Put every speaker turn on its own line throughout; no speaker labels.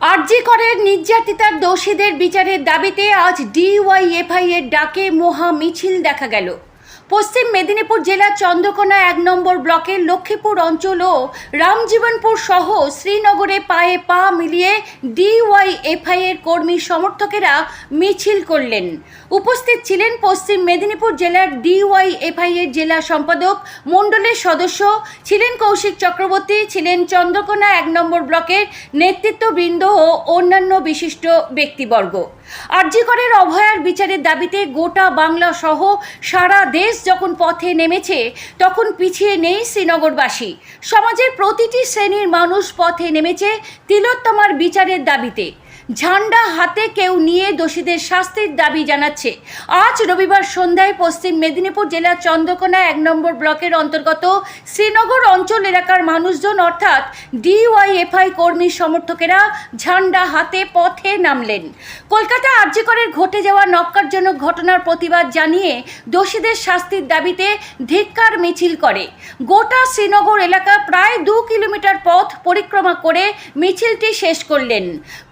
আরজি করের নির্যাতিতার দোষীদের বিচারের দাবিতে আজ ডিওয়াইএফআই এর ডাকে মহা মিছিল দেখা গেল। পশ্চিম মেদিনীপুর জেলার চন্দ্রকোনা এক নম্বর ব্লকের লক্ষ্মীপুর অঞ্চল ও রামজীবনপুর সহ শ্রীনগরে পায়ে পা মিলিয়ে ডিওয়াইএফআই এর কর্মী সমর্থকেরা মিছিল করলেন। উপস্থিত ছিলেন পশ্চিম মেদিনীপুর জেলার ডিওয়াই ডিওয়াইএফআই এর জেলা সম্পাদক মণ্ডলের সদস্য ছিলেন কৌশিক চক্রবর্তী, ছিলেন চন্দ্রকোনা এক নম্বর ব্লকের নেতৃত্ববৃন্দ ও অন্যান্য বিশিষ্ট ব্যক্তিবর্গ। আরজিকরের অভয়ার বিচারের দাবিতে গোটা বাংলা সহ সারা দেশ যখন পথে নেমেছে, তখন পিছিয়ে নেই শ্রীনগরবাসী। সমাজের প্রতিটি শ্রেণির মানুষ পথে নেমেছে তিলোত্তমার বিচারের দাবিতে। ঝান্ডা হাতে কেউ নিয়ে দোষীদের শাস্তির দাবি জানাচ্ছে। আজ রবিবার সন্ধ্যায় পশ্চিম মেদিনীপুর জেলার চন্দ্রকোনা এক নম্বর ব্লকের অন্তর্গত শ্রীনগর অঞ্চল এলাকার মানুষজন, অর্থাৎ ডিওয়াইএফআই কর্মী সমর্থকেরা ঝান্ডা হাতে পথে নামলেন। কলকাতা আর্যিকরের ঘটে যাওয়া নক্কারজনক ঘটনার প্রতিবাদ জানিয়ে দোষীদের শাস্তির দাবিতে ধিক্কার মিছিল করে। গোটা শ্রীনগর এলাকা প্রায় দু কিলোমিটার পথ পরিক্রমা করে মিছিলটি শেষ করলেন।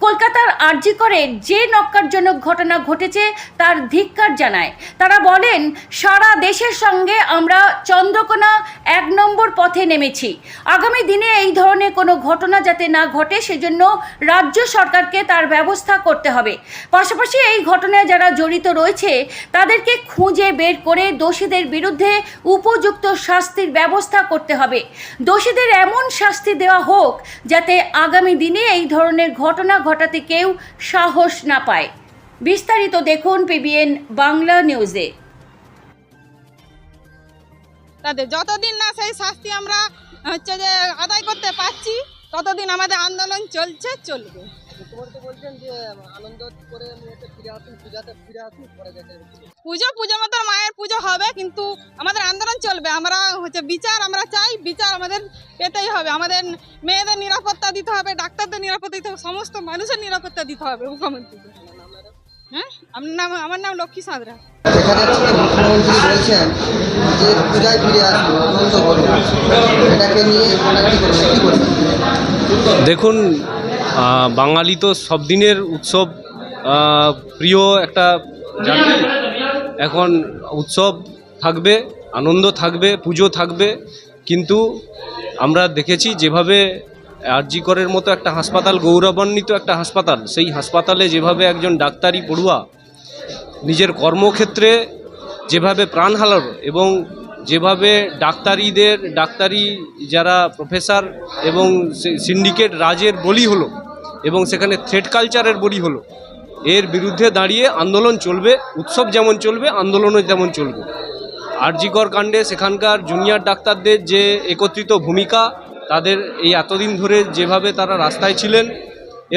কলকাতার আর্যিকরে যে নক্কারজনক ঘটনা ঘটেছে তার ধিক্কার জানায়। তারা বলেন, সারা দেশের সঙ্গে আমরা চন্দ্রকোনা এক নম্বর পথে নেমেছি। আগামী দিনে এই ধরনের কোনো ঘটনা যাতে না ঘটে, সেজন্য রাজ্য সরকারকে তার ব্যবস্থা করতে হবে। পাশাপাশি এই ঘটনায় যারা জড়িত রয়েছে, তাদেরকে খুঁজে বের করে দোষীদের বিরুদ্ধে উপযুক্ত শাস্তির ব্যবস্থা করতে হবে। দোষীদের এমন শাস্তি দেওয়া হোক, যাতে আগামী দিনে এই ধরনের ঘটনা ঘটাতে কেউ সাহস না পায়। বিস্তারিত দেখুন পিবিএন বাংলা নিউজে।
তাদের যতদিন না সেই শাস্তি আমরা হচ্ছে যে আদায় করতে পারছি, ততদিন আমাদের আন্দোলন চলছে, চলবে। পুজো পুজো মতো মায়ের পুজো হবে, কিন্তু আমাদের আন্দোলন চলবে। আমরা হচ্ছে বিচার আমরা চাই, বিচার আমাদের পেতেই হবে। আমাদের মেয়েদের নিরাপত্তা দিতে হবে ডাক্তারদের নিরাপত্তা দিতে হবে সমস্ত মানুষের নিরাপত্তা দিতে হবে মুখ্যমন্ত্রীকে হ্যাঁ? আমার নাম আমার নাম লক্ষ্মী সাঁতরা।
যেখানে মুখ্যমন্ত্রী বলছেন যে পূজায় ফিরে আনন্দ এটাকে নিয়ে
দেখুন বাঙালি তো সব দিনের উৎসব প্রিয় একটা জাতি। এখন উৎসব থাকবে আনন্দ থাকবে পুজো থাকবে কিন্তু আমরা দেখেছি যেভাবে আরজি করের মতো একটা হাসপাতাল, গৌরবান্বিত একটা হাসপাতাল, সেই হাসপাতালে যেভাবে একজন ডাক্তারি পড়ুয়া নিজের কর্মক্ষেত্রে যেভাবে প্রাণ হারালো এবং যেভাবে ডাক্তারিদের, ডাক্তারি যারা প্রফেসর এবং সিন্ডিকেট রাজের বলি হলো এবং সেখানে থ্রেড কালচারের বলি হলো, এর বিরুদ্ধে দাঁড়িয়ে আন্দোলন চলবে, উৎসব যেমন চলবে, আন্দোলনও তেমন চলবে। আরজিকর কাণ্ডে সেখানকার জুনিয়র ডাক্তারদের যে একত্রিত ভূমিকা, তাদের এই এতদিন ধরে যেভাবে তারা রাস্তায় ছিলেন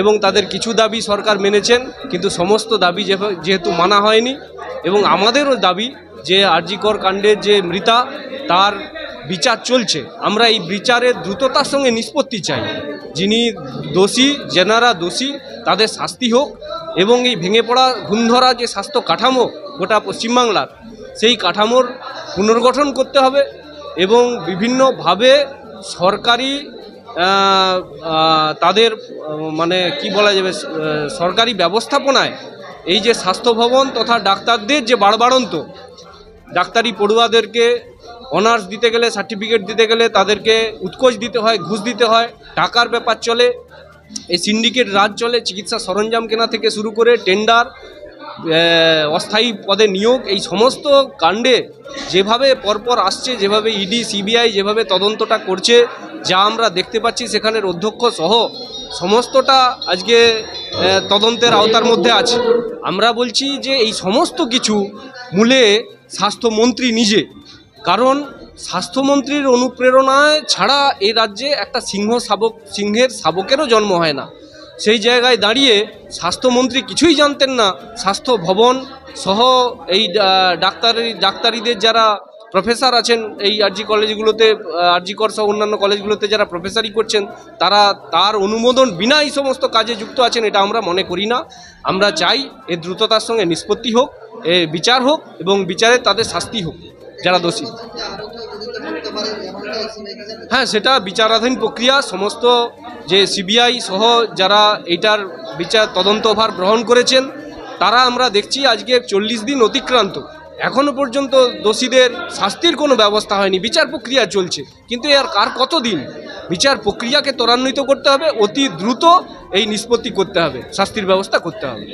এবং তাদের কিছু দাবি সরকার মেনেছেন, কিন্তু সমস্ত দাবি যেহেতু মানা হয়নি এবং আমাদেরও দাবি যে আরজিকর কাণ্ডের যে মৃতা, তার বিচার চলছে। আমরা এই বিচারের দ্রুততার সঙ্গে নিষ্পত্তি চাই। যিনি দোষী যেনারা দোষী, তাদের শাস্তি হোক এবং এই ভেঙে পড়া ঘুমধরা যে স্বাস্থ্য কাঠামো গোটা পশ্চিমবাংলার, সেই কাঠামোর পুনর্গঠন করতে হবে এবং বিভিন্নভাবে সরকারি তাদের মানে কি বলা যাবে সরকারি ব্যবস্থাপনায় এই যে স্বাস্থ্য ভবন তথা ডাক্তারদের যে বাড়বাড়ন্ত ডাক্তারি পড়ুয়াদেরকে অনার্স দিতে গেলে, সার্টিফিকেট দিতে গেলে তাদেরকে উৎকোচ দিতে হয়, ঘুষ দিতে হয়, টাকার ব্যাপার চলে, এই সিন্ডিকেট রাজ চলে, চিকিৎসা সরঞ্জাম কেনা থেকে শুরু করে টেন্ডার অস্থায়ী পদে নিয়োগ, এই সমস্ত কাণ্ডে যেভাবে পরপর আসছে, যেভাবে ইডি, সিবিআই যেভাবে তদন্তটা করছে, যা আমরা দেখতে পাচ্ছি সেখানের অধ্যক্ষ সহ সমস্তটা আজকে তদন্তের আওতার মধ্যে আছে। আমরা বলছি যে এই সমস্ত কিছু মূলে স্বাস্থ্যমন্ত্রী নিজে, কারণ স্বাস্থ্যমন্ত্রীর অনুপ্রেরণায় ছাড়া এই রাজ্যে একটা সিংহ শাবক সিংহের শাবকেরও জন্ম হয় না। সেই জায়গায় দাঁড়িয়ে স্বাস্থ্যমন্ত্রী কিছুই জানতেন না। স্বাস্থ্য ভবন সহ এই ডাক্তারি, ডাক্তারিদের যারা প্রফেসর আছেন, এই আরজি কলেজগুলোতে আরজি কর সহ অন্যান্য কলেজগুলোতে যারা প্রফেসরি করছেন, তারা তার অনুমোদন বিনা এই সমস্ত কাজে যুক্ত আছেন, এটা আমরা মনে করি না। আমরা চাই এর দ্রুততার সঙ্গে নিষ্পত্তি হোক, এ বিচার হোক এবং বিচারে তাদের শাস্তি হোক, যারা দোষী
যে আরোগ্য যদি তেমন পারে এমনটা সিবিআই কি জানে?
হ্যাঁ সেটা বিচারাধীন প্রক্রিয়া, সমস্ত যে সিবিআই সহ যারা এইটার বিচার তদন্তভার গ্রহণ করেছেন, তারা আমরা দেখছি আজকে চল্লিশ দিন অতিক্রান্ত। এখনও পর্যন্ত দোষীদের শাস্তির কোনো ব্যবস্থা হয়নি, বিচার প্রক্রিয়া চলছে। কিন্তু এর আর কতদিন বিচার প্রক্রিয়াকে ত্বরান্বিত করতে হবে, অতি দ্রুত এই নিষ্পত্তি করতে হবে, শাস্তির ব্যবস্থা করতে হবে।